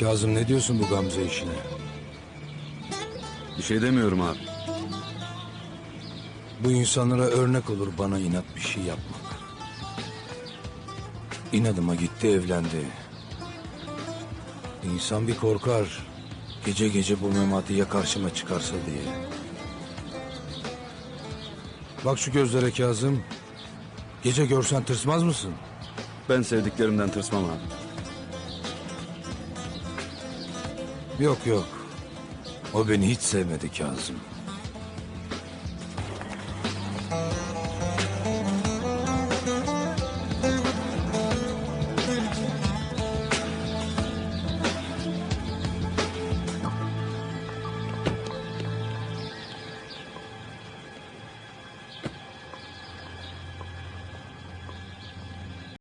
Kazım ne diyorsun bu Gamze işine? Bir şey demiyorum abi. Bu insanlara örnek olur bana inat bir şey yapmak. İnadıma gitti evlendi. İnsan bir korkar. Gece gece bu memati ya karşıma çıkarsa diye. Bak şu gözlere Kazım. Gece görsen tırsmaz mısın? Ben sevdiklerimden tırsmam abi. Yok yok. O beni hiç sevmedi Kazım.